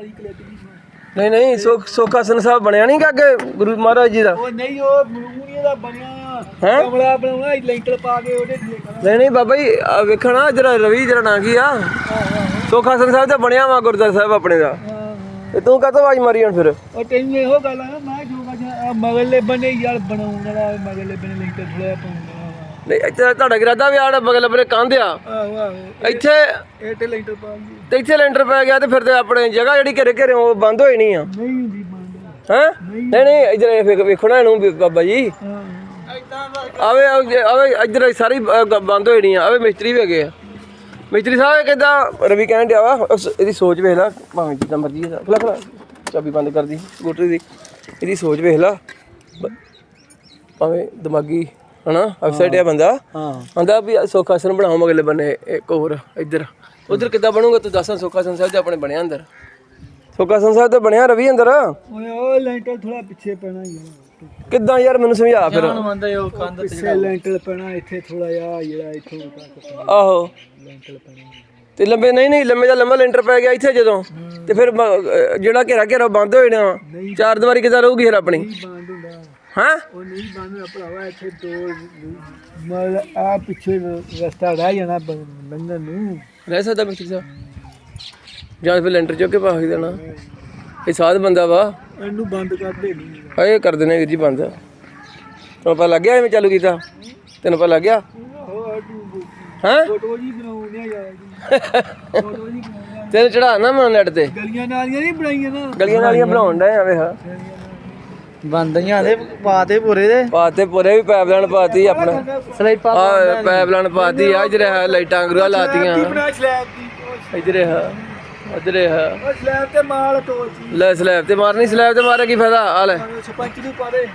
Clip ਦੀ ਨਹੀਂ ਨਹੀਂ ਸੁਖ ਸੁਖਾਸਨ ਸਾਹਿਬ ਬਣਿਆ ਨਹੀਂ ਕਿ ਅੱਗੇ? ਗੁਰੂ ਮਹਾਰਾਜ ਜੀ ਦਾ? ਉਹ ਨਹੀਂ ਉਹ ਮੂਨੀਆ ਦਾ ਬਣਿਆ। ਹੈਂ? ਕਮਲਾ ਬਣਾਉਣਾ ਲੈਂਟਰ ਪਾ ਕੇ ਉਹਦੇ ਨਹੀਂ ਨਹੀਂ ਬਾਬਾ ਜੀ ਆਹ ਵੇਖਣਾ ਜਰਾ ਰਵੀ ਜਰਾ ਨਾਂ ਕੀ ਆ ਸੁਖਾਸਨ ਸਾਹਿਬ ਤਾਂ ਬਣਿਆ ਵਾ ਗੁਰਦੁਆਰਾ ਸਾਹਿਬ ਆਪਣੇ ਦਾ। ਤੇ ਤੂੰ ਕਾਹਤੋਂ ਆਵਾਜ਼ ਮਾਰੀ ਹੁਣ ਫਿਰ? ਉਹ ਤੈਨੂੰ ਇਹੋ ਗੱਲ ਆ ਨਾ ਮੈਂ ਜੋ ਮਗਲੇ ਬਨੇ ਯਾਰ ਬਣਾਉਣ ਵਾਲਾ ਮਗਲੇ ਬਨੇ ਲੈਂਟਰ ਥੋੜਾ ਪਾਉਣਾ ਨਹੀਂ ਇੱਥੇ ਤੁਹਾਡਾ ਇਰਾਦਾ ਵੀ ਆੜਾ ਬਗਲ ਬਰੇ ਕੰਧ ਆ। ਆਹੋ ਆਹੋ। ਇੱਥੇ ਲੈਂਟਰ ਪਾ ਲਈ ਤੇ ਇੱਥੇ ਲੈਂਟਰ ਪੈ ਗਿਆ ਤੇ ਫਿਰ ਤੇ ਆਪਣੇ ਜਗ੍ਹਾ ਜਿਹੜੀ ਘਰੇ ਘਰੇ ਉਹ ਬੰਦ ਹੋਈ ਨਹੀਂ ਆ। ਨਹੀਂ ਹੁੰਦੀ ਬੰਦ ਹੈ? ਨਹੀਂ ਨਹੀਂ ਇਧਰ ਵੇਖ- ਨਾ ਇਹਨੂੰ ਬਾਬਾ ਜੀ। ਆਵੇ ਆਵੇ ਇਧਰ ਸਾਰੀ ਬੰਦ ਹੋਈ ਨਹੀਂ ਆ। ਆਵੇ ਮਿਸਤਰੀ ਵੀ ਹੈਗੇ ਆ। ਮਿਸਤਰੀ ਸਾਹਿਬ ਕਿਦਾਂ ਰਵੀ ਕਹਿਣ ਡਿਆ ਵਾ? ਇਹਦੀ ਸੋਚ ਵੇਖ ਲੈ। ਭਾਵੇਂ ਜਿੱਦਾਂ ਮਰਜ਼ੀ ਹੈ ਖਲਾ ਖਲਾ। ਚਾਬੀ ਬੰਦ ਕਰ ਦੀ ਸਕੂਟਰੀ ਦੀ। ਇਹਦੀ ਸੋਚ ਵੇਖ ਲੈ। ਭਾਵੇਂ ਦਿਮਾਗੀ ਹਨਾ? ਅਫਸਰ ਆ ਬੰਦਾ। ਹਾਂ। ਆਂਦਾ ਵੀ ਸੁੱਖ ਆਸਨ ਬਣਾਓ ਮਗਲੇ ਬੰਨੇ ਇੱਕ ਹੋਰ ਇੱਧਰ। ਉਧਰ ਕਿੱਦਾਂ ਬਣੂਗਾ ਤੂੰ ਦੱਸਾਂ ਸੁੱਖ ਆਸਨ ਸਾਹਿਬ ਤੇ ਆਪਣੇ ਬਣਿਆ ਅੰਦਰ? ਸੁੱਖ ਸਾਹਿਬ ਤੇ ਬਣਿਆ ਰਵੀ ਅੰਦਰ? ਓਏ ਉਹ ਲੈਂਟਰ ਥੋੜਾ ਪਿੱਛੇ ਪੈਣਾ ਹੀ ਕਿੱਦਾਂ ਯਾਰ ਮੈਨੂੰ ਸਮਝਾ ਫਿਰ। ਮੰਨਦਾ ਉਹ ਕੰਧ ਪਿੱਛੇ ਲੈਂਟਰ ਪੈਣਾ ਇੱਥੇ ਥੋੜਾ ਜਿਹਾ ਜਿਹੜਾ ਇੱਥੋਂ ਤੱਕ ਆਹੋ। ਲੈਂਟਰ ਪੈਣਾ। ਤੇ ਲੰਬੇ ਨਹੀਂ ਨਹੀਂ ਲੰਬੇ ਦਾ ਲੰਬਾ ਲੈਂਟਰ ਪੈ ਗਿਆ ਇੱਥੇ ਜਦੋਂ। ਤੇ ਫਿਰ ਜਿਹੜਾ ਘੇਰਾ ਘੇਰਾ ਬੰਦ ਹੋ ਜਾਣਾ ਵਾ। ਚਾਰ ਦੀਵਾਰੀ ਕਿੱਦਾਂ ਰਹੂਗੀ ਫਿਰ ਆਪਣੀ? ਬੰਦ ਹਾਂ? ਉਹ ਨਹੀਂ ਬੰਦ ਹੁੰਦਾ ਭਰਾਵਾ ਇੱਥੇ ਦੋ ਮਲ ਆ ਪਿੱਛੇ ਰਸਤਾ ਰਹਿ ਜਾਣਾ ਬ- ਲੰਘਣ ਨੂੰ। ਰਹਿ ਸਕਦਾ ਮਿਸਤਰੀ ਸਾਹਿਬ ਜਾਂ ਫਿਰ ਲੈਂਟਰ ਚੁੱਕ ਕੇ ਪਾ ਕੇ ਦੇਣਾ ਇਹ ਸਾਧ ਬੰਦਾ ਵਾ। ਇਹਨੂੰ ਬੰਦ ਕਰ ਦੇ। ਨਹੀਂ ਹਾਏ ਕਰ ਦੇਣੇ ਵੀਰ ਜੀ ਬੰਦ। ਤੈਨੂੰ ਪਤਾ ਲੱਗ ਗਿਆ ਐਵੇਂ ਚਾਲੂ ਕੀਤਾ? ਤੈਨੂੰ ਪਤਾ ਲੱਗ ਗਿਆ? ਹੋਰ ਤੂੰ ਹਾਂ? ਫੋਟੋ ਜੀ ਬਣਾਉਂਦੇ ਆ ਯਾਰ ਫੋਟੋ ਜੀ। ਤੈਨੂੰ ਚੜਾ ਨਾ ਮੈਂ ਨੈਟ ਤੇ। ਗਲੀਆਂ ਨਾਲੀਆਂ ਨਹੀਂ ਬਣਾਈਆਂ ਨਾ। ਗਲੀਆਂ ਨਾਲੀਆਂ ਬਣਾਉਣ ਡਏ ਆ ਵੇਖ ਬੰਦੀਆਂ ਦੇ ਪਾਤੇ ਪੂਰੇ ਦੇ। ਪਾਤੇ ਪੂਰੇ ਵੀ ਪਾਈਪਲਾਈਨ ਪਾਤੀ ਆਪਣਾ। ਸਲਾਈਪਾ ਆ ਪਾਈਪਲਾਈਨ ਪਾਤੀ ਆ ਜਿਹੜਾ ਲਾਈਟਾਂ ਗਰੂਆ ਲਾਤੀਆਂ। ਇਧਰੇ ਹੈ ਇਧਰੇ ਹੈ ਸਲੈਬ ਤੇ ਮਾਲ ਲੈ ਸਲੈਬ ਤੇ ਮਾਰਨੀ ਸਲੈਬ ਤੇ ਮਾਰੇ ਕੀ ਫਾਇਦਾ? ਆ ਲੈ। ਸਰਪੰਚ ਨੂੰ ਪਾ ਦੇ।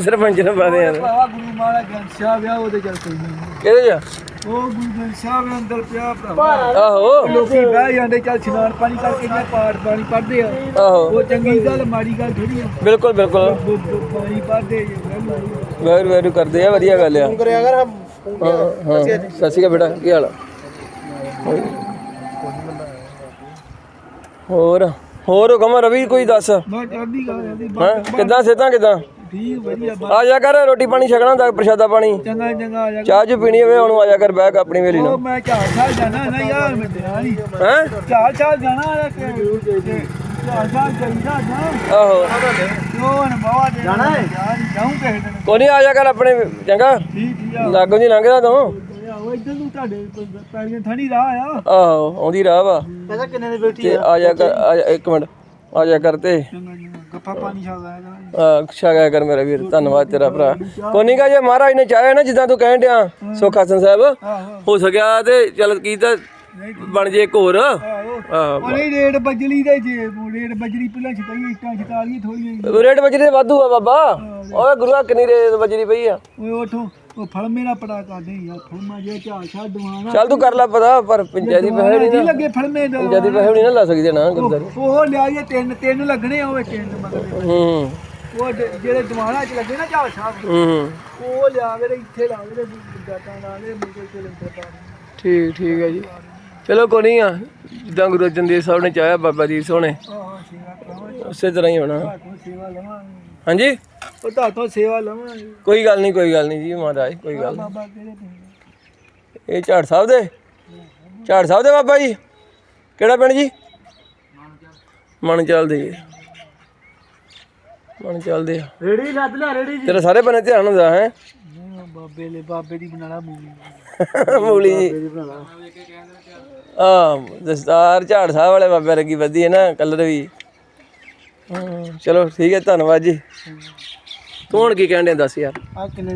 ਸਰਪੰਚ ਨੇ ਪਾ ਦੇ ਯਾਰ। ਭਰਾਵਾ ਗੁਰੂ ਗ੍ਰੰਥ ਸਾਹਿਬ ਆ ਉਹਦੇ ਚੱਲ ਕੋਈ ਨਹੀਂ। ਕਿਹਦੇ ਜਾ ਉਹ ਗੁਰੂ ਗ੍ਰੰਥ ਸਾਹਿਬ ਦੇ ਅੰਦਰ ਪਿਆ ਭਰਾਵਾ। ਆਹੋ। ਲੋਕੀ ਬਹਿ ਜਾਂਦੇ ਚੱਲ ਇਸ਼ਨਾਨ ਪਾਣੀ ਕਰਕੇ ਮੈਂ ਪਾਠ ਬਾਣੀ ਪੜ੍ਹਦੇ ਆ। ਆਹੋ। ਉਹ ਚੰਗੀ ਗੱਲ ਮਾੜੀ ਗੱਲ ਥੋੜੀ ਆ। ਬਿਲਕੁਲ ਬਿਲਕੁਲ। ਉਹ- ਉਹ ਪਾਣੀ ਪੜ੍ਹਦੇ ਵੈਰ ਵੈਰ ਕਰਦੇ ਆ ਵਧੀਆ ਗੱਲ ਆ। ਕਰਿਆ ਕਰ ਹਮ ਹਾਂ ਹਾਂ। ਸਤਿ ਸ਼੍ਰੀ ਅਕਾਲ ਬੇਟਾ ਕੀ ਹਾਲ ਆ? ਹੋਰ ਹੋਰ ਹੁਕਮ ਰਵੀ ਕੋਈ ਦੱਸ? ਮੈਂ ਚੜ੍ਹਦੀ ਗੱਲ ਹਾਂ? ਕਿੱਦਾਂ ਸਿਹਤਾਂ ਕਿੱਦਾਂ? ਠੀਕ ਵਧੀਆ ਬਾ- ਆ ਜਾ ਕਰ ਰੋਟੀ ਪਾਣੀ ਛਕਣਾ ਦਾ ਪ੍ਰਸ਼ਾਦਾ ਪਾਣੀ। ਚੰਗਾ ਚੰਗਾ ਆ ਜਾ ਚਾਹ ਜੂ ਪੀਣੀ ਹੋਵੇ ਹੁਣ ਆ ਜਾ ਕਰ ਬੈਗ ਆਪਣੀ ਵੇਲੀ ਉਹ ਨਾਲ ਮੈਂ ਝਾੜ ਛਾਲ ਜਾਣਾ ਨਾ ਯਾਰ ਮੈਂ ਤੇਰਾ ਨਹੀਂ ਹੈ? ਝਾੜ ਛਾਲ ਜਾਣਾ ਆ ਕਿ। ਝਾੜ ਛਾਲ ਜਾਈਦਾ ਨਾ ਆਹੋ। ਉਹ ਅਨਭਵਾ ਦੇ ਜਾਣਾ ਹੈ ਯਾਰ ਜਾਉਂ ਕਿਸੇ ਦਿਨ। ਕੋਈ ਨਹੀਂ ਆ ਜਾ ਕਰ ਆਪਣੇ ਚੰਗਾ। ਠੀਕ ਠੀਕ ਆ। ਲਾਗੋਂ ਦੀ ਲੰਘਦਾ ਤੂੰ। ਉਹ ਇੱਧਰ ਨੂੰ ਤੁਹਾਡੇ ਪੈਰੀਆਂ ਥਣੀ ਰਾਹ ਆ। ਆਹੋ ਆਉਂਦੀ ਰਾਹ ਵਾ। ਪੈਸਾ ਕਿੰਨੇ ਦੀ ਬੇਟੀ ਤੇ ਆ? ਜਾ ਕਰ ਆ ਜਾ ਇੱਕ ਮਿੰਟ। ਆ ਜਾ ਕਰ ਤੇ। ਚੰਗਾ ਚੰਗਾ ਗੱਪਾ ਪਾਣੀ ਛਾਲਦਾ ਹੈ ਆ ਛਾਇਆ ਕਰ ਮੇਰਾ ਵੀਰ ਧੰਨਵਾਦ ਤੇਰਾ ਭਰਾ। ਕੋਈ ਨਹੀਂ ਗਾ ਜੇ ਮਹਾਰਾਜ ਨੇ ਚਾਹਿਆ ਨਾ ਜਿੱਦਾਂ ਤੂੰ ਕਹਿਣ ਡਿਆ ਸੁੱਖ ਹਾਸਨ ਸਾਹਿਬ ਹੋ ਸਕਿਆ ਤੇ ਚੱਲ ਕੀਤਾ ਬਣ ਜੇ ਇੱਕ ਹੋਰ। ਉਹਨੇ ਰੇਡ ਬਜਲੀ ਦੇ ਜੇ ਪਹਿਲਾਂ ਇੱਟਾਂ ਲਈ ਵਾਧੂ ਆ ਬਾਬਾ। ਓਏ ਗੁਰੂਆ ਕਿੰਨੀ ਰੇਟ ਬਜਰੀ ਪਈ ਆ? ਓਏ ਉਠੋ। ਉਹ ਫਲ ਮੇਰਾ ਪੜਾ ਕਰਦੇ ਯਾਰ ਫਲਮਾ ਜੇ ਝਾੜ ਛਾ ਦਵਾਣਾ ਚੱਲ ਤੂੰ ਕਰ ਲੈ ਪਤਾ ਪਰ ਪੰਚਾਇਤੀ ਪੈਸੇ ਨਹੀਂ ਨਹੀਂ ਲੱਗੇ ਫਲਮੇ ਦਾ ਪੰਚਾਇਤੀ ਪੈਸੇ ਨਹੀਂ ਨਾ ਲਾ ਸਕਦੀ ਨਾ ਗੁਰਦਾਰੀ। ਉਹ ਲਿਆਈਏ ਤਿੰਨ ਤਿੰਨ ਲੱਗਣੇ ਆ ਉਹ ਤਿੰਨ ਮਗਰ। ਹੂੰ। ਉਹ ਜ- ਜਿਹੜੇ ਚ ਲੱਗੇ ਨਾ ਸਾਹਿਬ ਹੂੰ। ਉਹ ਇੱਥੇ ਪਾ। ਠੀਕ ਠੀਕ ਹੈ ਜੀ। ਚਲੋ ਕੋਈ ਨਹੀਂ ਆ ਜਿੱਦਾਂ ਗੁਰੂ ਅਰਜਨ ਦੇਵ ਸਾਹਿਬ ਨੇ ਚਾਹਿਆ ਬਾਬਾ ਜੀ ਸੋਹਣੇ ਉਸੇ ਤਰ੍ਹਾਂ ਹੀ ਹੋਣਾ। ਤੁਹਾਤੋਂ ਸੇਵਾ ਲਵਾਂਗੇ। ਹਾਂਜੀ? ਉਹ ਤੁਹਾਤੋਂ ਸੇਵਾ ਲਵਾਂਗੇ ਕੋਈ ਗੱਲ ਨਹੀਂ ਕੋਈ ਗੱਲ ਨਹੀਂ ਜੀ ਮਹਾਰਾਜ ਕੋਈ ਗੱਲ ਨੀ। ਬਾਬਾ ਕਿਹੜੇ ਪਿੰਡ ਇਹ ਝਾੜ ਸਾਹਿਬ ਦੇ? ਝਾੜ ਸਾਹਿਬ ਦੇ ਬਾਬਾ ਜੀ? ਕਿਹੜਾ ਪਿੰਡ ਜੀ? ਮਨ ਚੱਲਦੇ ਜੀ ਮਨ ਚੱਲਦੇ ਆ ਰੇੜੀ ਲੱਦ ਲੈ ਰੇੜੀ ਤੇਰਾ ਸਾਰੇ ਬੰਨੇ ਧਿਆਨ ਹੁੰਦਾ ਹੈ? ਨਹੀਂ ਬਾਬੇ ਲੈ ਬਾਬੇ ਦੀ ਬਣਾ ਲਾ ਮੂਵੀ ਮੂਲੀ ਜੀ। ਦੀ ਆ ਦਸਤਾਰ ਝਾੜ ਸਾਹਿਬ ਵਾਲੇ ਬਾਬੇ ਰਗੀ ਵਧੀ ਹੈ ਨਾ ਕਲਰ ਵੀ। ਚਲੋ ਠੀਕ ਹੈ ਧੰਨਵਾਦ ਜੀ। ਤੂੰ ਹੁਣ ਕੀ ਕਹਿਣ ਡਿਆ ਦੱਸ ਯਾਰ। ਆ ਕਿੰਨੇ